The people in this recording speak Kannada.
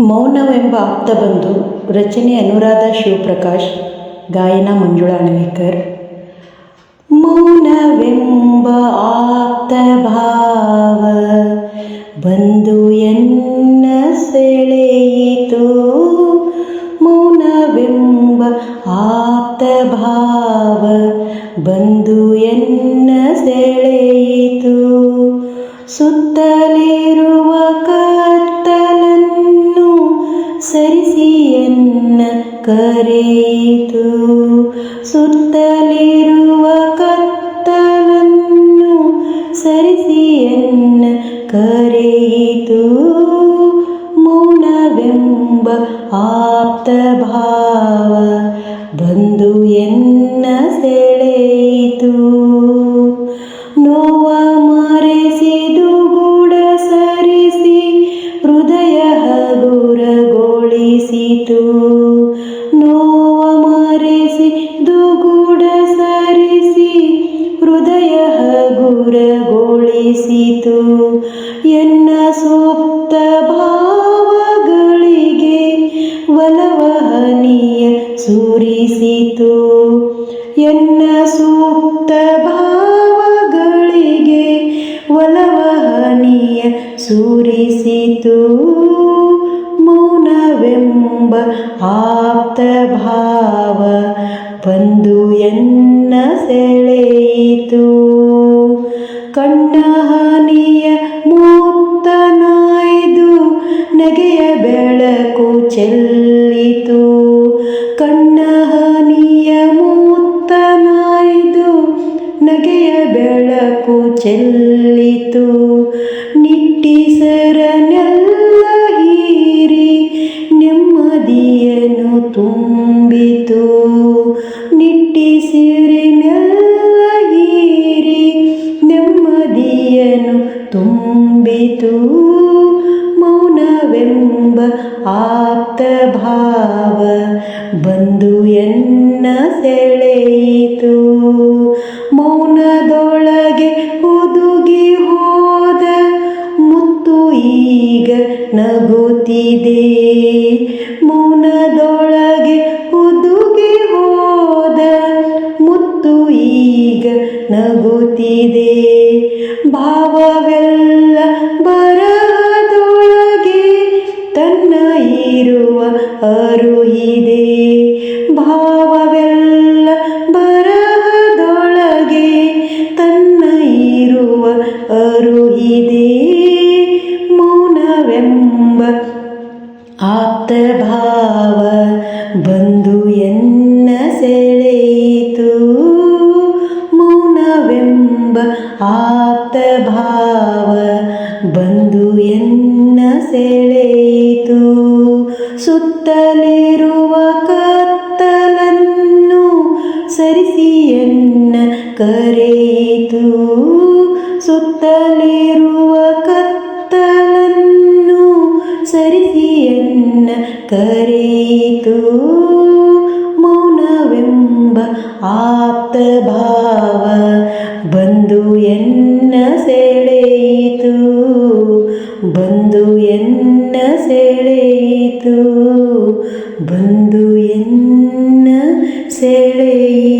ಮೌನವೆಂಬ ಆಪ್ತ ಆಪ್ತಬಂಧು ರಚನೆ ಅನುರಾಧ ಶಿವಪ್ರಕಾಶ್, ಗಾಯನ ಮಂಜುಳಾ ಅಣವೇಕರ್ ಮೌನವೆಂಬ ಆಪ್ತ ಭಾವ ಬಂದು ಎನ್ನ ಸೆಳೆಯಿತು. ಮೌನವೆಂಬ ಆಪ್ತ ಭಾವ ಬಂದು ಕರೆಯಿತು. ಸುತ್ತಲಿರುವ ಕತ್ತಲನ್ನು ಸರಿಸಿ ಎನ್ನ ಕರೆಯಿತು. ಮೌನವೆಂಬ ಆಪ್ತ ಭಾವ ಬಂದು ಎನ್ನ ಸೆಳೆಯಿತು. ನೋವ ಮರೆಸಿದು ಗೂಡ ಸರಿಸಿ ಹೃದಯ ಹಗುರಗೊಳಿಸಿತು. ಸೂಕ್ತ ಭಾವಗಳಿಗೆ ಒಲವಹನಿಯ ಸುರಿಸಿತು. ಎನ್ನ ಸೂಕ್ತ ಭಾವಗಳಿಗೆ ಒಲವಹನಿಯ ಸುರಿಸಿತು. ಮೌನವೆಂಬ ಆಪ್ತ ಭಾವ ಬಂದು ಎನ್ನ ಚೆಲ್ಲಿತು. ನಿಟ್ಟಿಸರನೆಲ್ಲ ಹೀರಿ ನೆಮ್ಮದಿಯನ್ನು ತುಂಬಿತು. ನಿಟ್ಟಿಸಿರಿನೆಲ್ಲ ಹೀರಿ ನೆಮ್ಮದಿಯನ್ನು ತುಂಬಿತು. ಮೌನವೆಂಬ ಆಪ್ತ ಭಾವ ಬಂದು ಎನ್ನ ಈಗ ನಗುತ್ತಿದೆ. ಮೌನದೊಳಗೆ ಹುದುಗಿ ಹೋದ ಮುತ್ತು ಈಗ ನಗುತ್ತಿದೆ. ಭಾವವೆಲ್ಲ ಬರದೊಳಗೆ ತನ್ನ ಇರುವ ಅರುಹಿದೆ. ಭಾವವೆಲ್ಲ ಬರದೊಳಗೆ ತನ್ನ ಇರುವ ಅರುಹಿದೆ. ಮೌನವೆಂಬ ಆಪ್ತ ಭಾವ ಬಂದು ಎನ್ನ ಸೆಳೆಯಿತು? ಮೌನವೆಂಬ ಆಪ್ತ ಭಾವ ಬಂದು ಎನ್ನ ಸೆಳೆಯಿತು? ಸುತ್ತಲಿರುವ ಕತ್ತಲನ್ನು ಸರಿಸಿ ಎನ್ನ ಕರೆಯಿತು? ಸುತ್ತಲಿರುವ ಕರೆಯಿತು. ಮೌನವೆಂಬ ಆಪ್ತ ಭಾವ ಬಂದು ಎನ್ನ ಸೆಳೆಯಿತು. ಬಂದು ಎನ್ನ ಸೆಳೆಯಿತು. ಬಂದು ಎನ್ನ ಸೆಳೆಯಿತು.